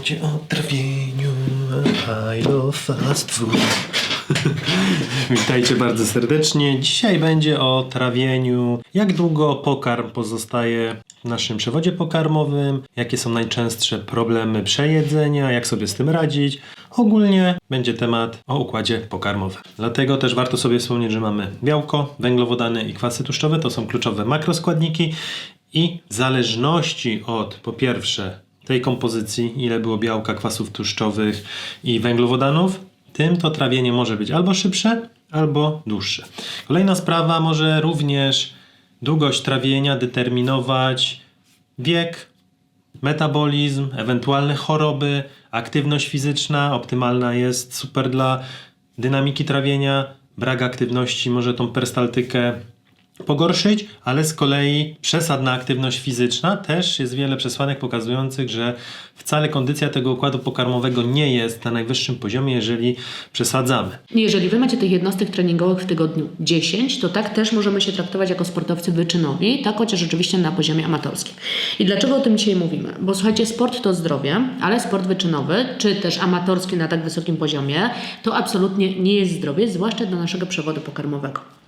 będzie o trawieniu, I fast food. Witajcie bardzo serdecznie. Dzisiaj będzie o trawieniu. Jak długo pokarm pozostaje w naszym przewodzie pokarmowym? Jakie są najczęstsze problemy przejedzenia? Jak sobie z tym radzić? Ogólnie będzie temat o układzie pokarmowym. Dlatego też warto sobie wspomnieć, że mamy białko, węglowodany i kwasy tłuszczowe. To są kluczowe makroskładniki i w zależności od po pierwsze tej kompozycji, ile było białka, kwasów tłuszczowych i węglowodanów, tym to trawienie może być albo szybsze, albo dłuższe. Kolejna sprawa może również długość trawienia determinować wiek, metabolizm, ewentualne choroby, aktywność fizyczna optymalna jest super dla dynamiki trawienia. Brak aktywności może tą perstaltykę pogorszyć, ale z kolei przesadna aktywność fizyczna też jest wiele przesłanek pokazujących, że wcale kondycja tego układu pokarmowego nie jest na najwyższym poziomie, jeżeli przesadzamy. Jeżeli Wy macie tych jednostek treningowych w tygodniu 10, to tak też możemy się traktować jako sportowcy wyczynowi, tak chociaż rzeczywiście na poziomie amatorskim. I dlaczego o tym dzisiaj mówimy? Bo słuchajcie, sport to zdrowie, ale sport wyczynowy, czy też amatorski na tak wysokim poziomie, to absolutnie nie jest zdrowie, zwłaszcza dla naszego przewodu pokarmowego.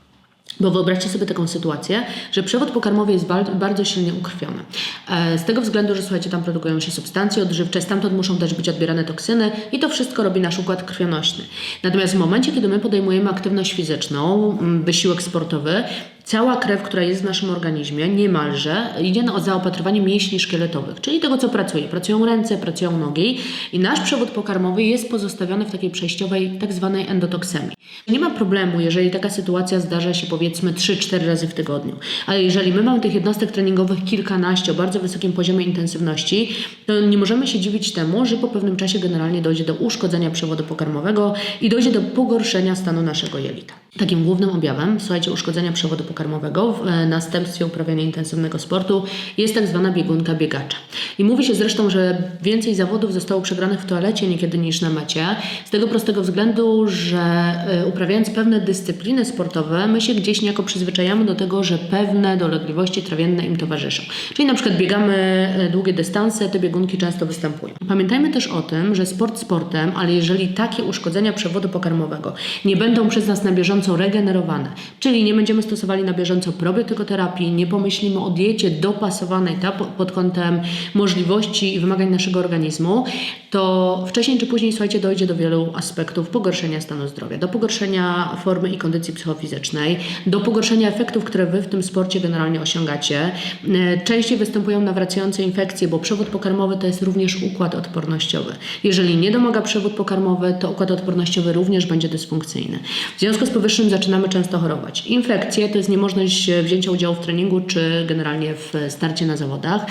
Bo wyobraźcie sobie taką sytuację, że przewód pokarmowy jest ba- bardzo silnie ukrwiony. E, Z tego względu, że słuchajcie, tam produkują się substancje odżywcze, stamtąd muszą też być odbierane toksyny i to wszystko robi nasz układ krwionośny. Natomiast w momencie, kiedy my podejmujemy aktywność fizyczną, wysiłek sportowy, cała krew, która jest w naszym organizmie, niemalże idzie na zaopatrywanie mięśni szkieletowych, czyli tego, co pracuje. Pracują ręce, pracują nogi i nasz przewód pokarmowy jest pozostawiony w takiej przejściowej, tak zwanej endotoksemii. Nie ma problemu, jeżeli taka sytuacja zdarza się powiedzmy 3-4 razy w tygodniu, ale jeżeli my mamy tych jednostek treningowych kilkanaście o bardzo wysokim poziomie intensywności, to nie możemy się dziwić temu, że po pewnym czasie generalnie dojdzie do uszkodzenia przewodu pokarmowego i dojdzie do pogorszenia stanu naszego jelita. Takim głównym objawem, słuchajcie, uszkodzenia przewodu pokarmowego w e, następstwie uprawiania intensywnego sportu jest tak zwana biegunka biegacza. I mówi się zresztą, że więcej zawodów zostało przegranych w toalecie niekiedy niż na mecie, z tego prostego względu, że e, uprawiając pewne dyscypliny sportowe, my się gdzieś niejako przyzwyczajamy do tego, że pewne dolegliwości trawienne im towarzyszą. Czyli na przykład biegamy e, długie dystanse, te biegunki często występują. Pamiętajmy też o tym, że sport sportem, ale jeżeli takie uszkodzenia przewodu pokarmowego nie będą przez nas na bieżąco regenerowane, czyli nie będziemy stosowali na bieżąco probiotykoterapii, nie pomyślimy o diecie dopasowanej ta, pod kątem możliwości i wymagań naszego organizmu, to wcześniej czy później, słuchajcie, dojdzie do wielu aspektów pogorszenia stanu zdrowia, do pogorszenia formy i kondycji psychofizycznej, do pogorszenia efektów, które Wy w tym sporcie generalnie osiągacie. E, Częściej występują nawracające infekcje, bo przewód pokarmowy to jest również układ odpornościowy. Jeżeli nie domaga przewód pokarmowy, to układ odpornościowy również będzie dysfunkcyjny. W związku z powyższym zaczynamy często chorować. Infekcje to jest niemożność wzięcia udziału w treningu, czy generalnie w starcie na zawodach.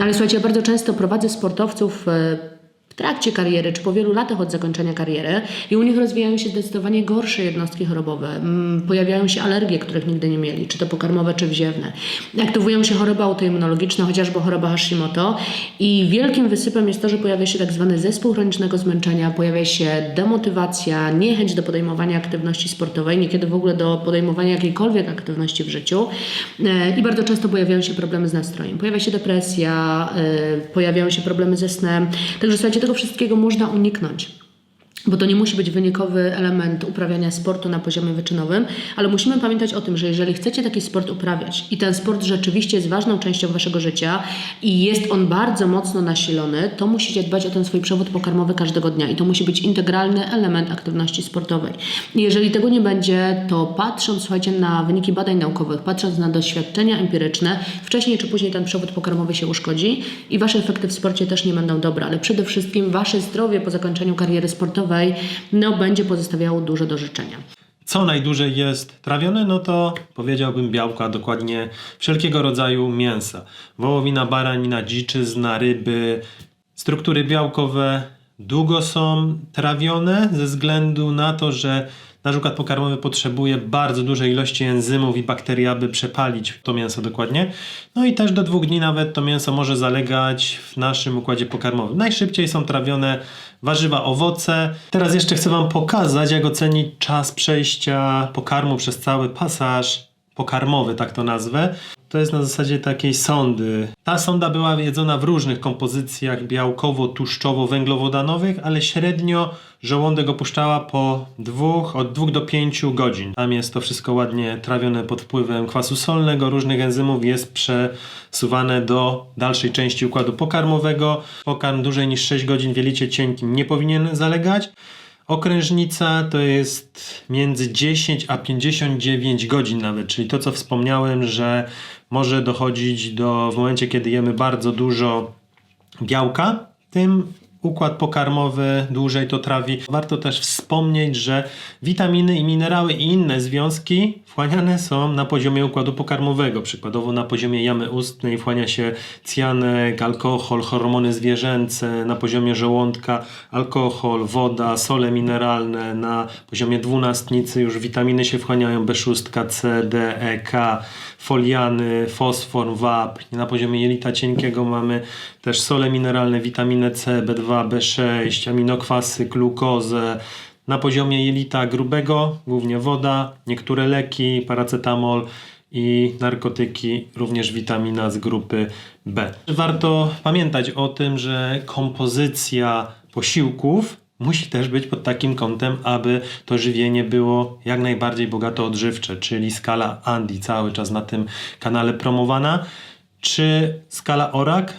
Ale słuchajcie, ja bardzo często prowadzę sportowców e, w trakcie kariery, czy po wielu latach od zakończenia kariery i u nich rozwijają się zdecydowanie gorsze jednostki chorobowe. Mm, Pojawiają się alergie, których nigdy nie mieli, czy to pokarmowe, czy wziewne. Aktywują się choroby autoimmunologiczne, chociażby choroba Hashimoto i wielkim wysypem jest to, że pojawia się tak zwany zespół chronicznego zmęczenia, pojawia się demotywacja, niechęć do podejmowania aktywności sportowej, niekiedy w ogóle do podejmowania jakiejkolwiek aktywności w życiu E, i bardzo często pojawiają się problemy z nastrojem. Pojawia się depresja, e, pojawiają się problemy ze snem. Także słuchajcie, tego wszystkiego można uniknąć. Bo to nie musi być wynikowy element uprawiania sportu na poziomie wyczynowym, ale musimy pamiętać o tym, że jeżeli chcecie taki sport uprawiać i ten sport rzeczywiście jest ważną częścią waszego życia i jest on bardzo mocno nasilony, to musicie dbać o ten swój przewód pokarmowy każdego dnia i to musi być integralny element aktywności sportowej. Jeżeli tego nie będzie, to patrząc, słuchajcie, na wyniki badań naukowych, patrząc na doświadczenia empiryczne, wcześniej czy później ten przewód pokarmowy się uszkodzi i wasze efekty w sporcie też nie będą dobre, ale przede wszystkim wasze zdrowie po zakończeniu kariery sportowej no, będzie pozostawiało dużo do życzenia. Co najdłużej jest trawione, no to powiedziałbym białka, dokładnie wszelkiego rodzaju mięsa. Wołowina, baranina, dziczyzna, ryby, struktury białkowe długo są trawione ze względu na to, że nasz układ pokarmowy potrzebuje bardzo dużej ilości enzymów i bakterii, aby przepalić to mięso dokładnie. No i też do dwóch dni nawet to mięso może zalegać w naszym układzie pokarmowym. Najszybciej są trawione warzywa, owoce. Teraz jeszcze chcę Wam pokazać, jak ocenić czas przejścia pokarmu przez cały pasaż pokarmowy, tak to nazwę. To jest na zasadzie takiej sondy. Ta sonda była jedzona w różnych kompozycjach białkowo-tłuszczowo-węglowodanowych, ale średnio żołądek opuszczała po dwóch, od dwóch do pięciu godzin. Tam jest to wszystko ładnie trawione pod wpływem kwasu solnego, różnych enzymów, jest przesuwane do dalszej części układu pokarmowego. Pokarm dłużej niż 6 godzin w jelicie cienkim nie powinien zalegać. Okrężnica to jest między 10 a 59 godzin nawet, czyli to co wspomniałem, że może dochodzić do w momencie kiedy jemy bardzo dużo białka, tym układ pokarmowy dłużej to trawi. Warto też wspomnieć, że witaminy i minerały i inne związki wchłaniane są na poziomie układu pokarmowego. Przykładowo na poziomie jamy ustnej wchłania się cjanek, alkohol, hormony zwierzęce, na poziomie żołądka alkohol, woda, sole mineralne, na poziomie dwunastnicy już witaminy się wchłaniają B6, C, D, E, K, foliany, fosfor, wapń. Na poziomie jelita cienkiego mamy też sole mineralne, witaminę C, B2, B6, aminokwasy, glukozę. Na poziomie jelita grubego głównie woda, niektóre leki, paracetamol i narkotyki, również witamina z grupy B. Warto pamiętać o tym, że kompozycja posiłków musi też być pod takim kątem, aby to żywienie było jak najbardziej bogato odżywcze, czyli skala Andy cały czas na tym kanale promowana, czy skala ORAK,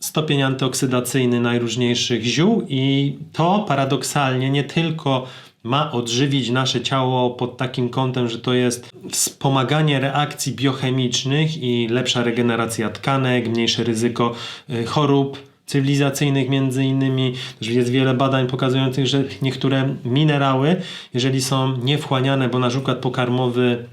stopień antyoksydacyjny najróżniejszych ziół i to paradoksalnie nie tylko ma odżywić nasze ciało pod takim kątem, że to jest wspomaganie reakcji biochemicznych i lepsza regeneracja tkanek, mniejsze ryzyko y, chorób cywilizacyjnych między innymi. Jest wiele badań pokazujących, że niektóre minerały, jeżeli są niewchłaniane, bo nasz układ pokarmowy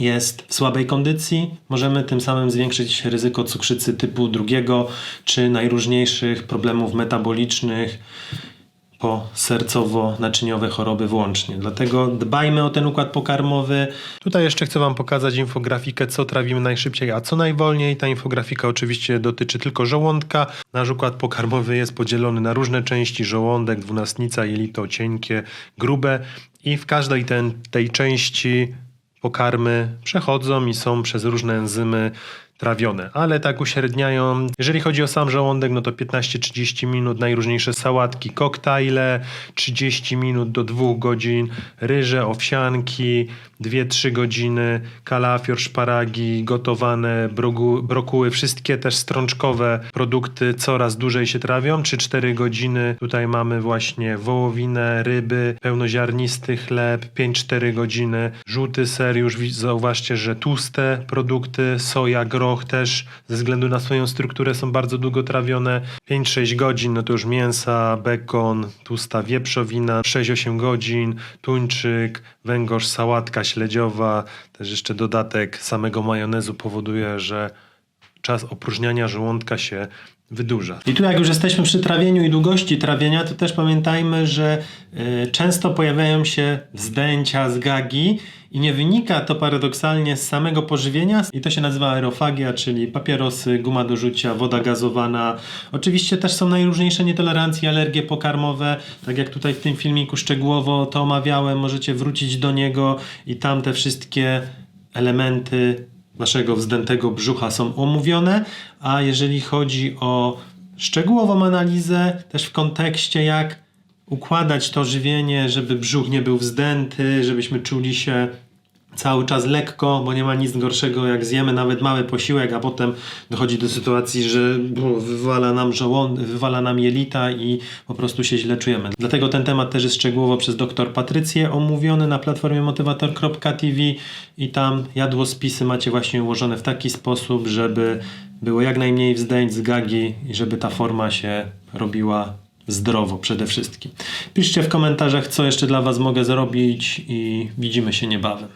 jest w słabej kondycji, możemy tym samym zwiększyć ryzyko cukrzycy typu drugiego, czy najróżniejszych problemów metabolicznych, po sercowo-naczyniowe choroby włącznie. Dlatego dbajmy o ten układ pokarmowy. Tutaj jeszcze chcę Wam pokazać infografikę, co trawimy najszybciej, a co najwolniej. Ta infografika oczywiście dotyczy tylko żołądka. Nasz układ pokarmowy jest podzielony na różne części, żołądek, dwunastnica, jelito, cienkie, grube i w każdej ten, tej części pokarmy przechodzą i są przez różne enzymy trawione, ale tak uśredniają. Jeżeli chodzi o sam żołądek, no to 15-30 minut, najróżniejsze sałatki, koktajle, 30 minut do 2 godzin, ryże, owsianki, 2-3 godziny, kalafior, szparagi, gotowane, brogu, brokuły, wszystkie też strączkowe produkty coraz dłużej się trawią, 3-4 godziny. Tutaj mamy właśnie wołowinę, ryby, pełnoziarnisty chleb, 5-4 godziny, żółty ser, już zauważcie, że tłuste produkty, soja, groch też ze względu na swoją strukturę są bardzo długo trawione. 5-6 godzin, no to już mięsa, bekon, tłusta wieprzowina, 6-8 godzin, tuńczyk, węgorz, sałatka śledziowa, też jeszcze dodatek samego majonezu powoduje, że czas opróżniania żołądka się wydłuża. I tu jak już jesteśmy przy trawieniu i długości trawienia, to też pamiętajmy, że y, często pojawiają się wzdęcia, zgagi i nie wynika to paradoksalnie z samego pożywienia i to się nazywa aerofagia, czyli papierosy, guma do rzucia, woda gazowana. Oczywiście też są najróżniejsze nietolerancje, alergie pokarmowe, tak jak tutaj w tym filmiku szczegółowo to omawiałem, możecie wrócić do niego i tam te wszystkie elementy naszego wzdętego brzucha są omówione, a jeżeli chodzi o szczegółową analizę, też w kontekście jak układać to żywienie, żeby brzuch nie był wzdęty, żebyśmy czuli się cały czas lekko, bo nie ma nic gorszego jak zjemy nawet mały posiłek, a potem dochodzi do sytuacji, że wywala nam żołądek, wywala nam jelita i po prostu się źle czujemy. Dlatego ten temat też jest szczegółowo przez dr Patrycję omówiony na platformie motywator.tv i tam jadłospisy macie właśnie ułożone w taki sposób, żeby było jak najmniej wzdęć, zgagi i żeby ta forma się robiła zdrowo przede wszystkim. Piszcie w komentarzach, co jeszcze dla Was mogę zrobić i widzimy się niebawem.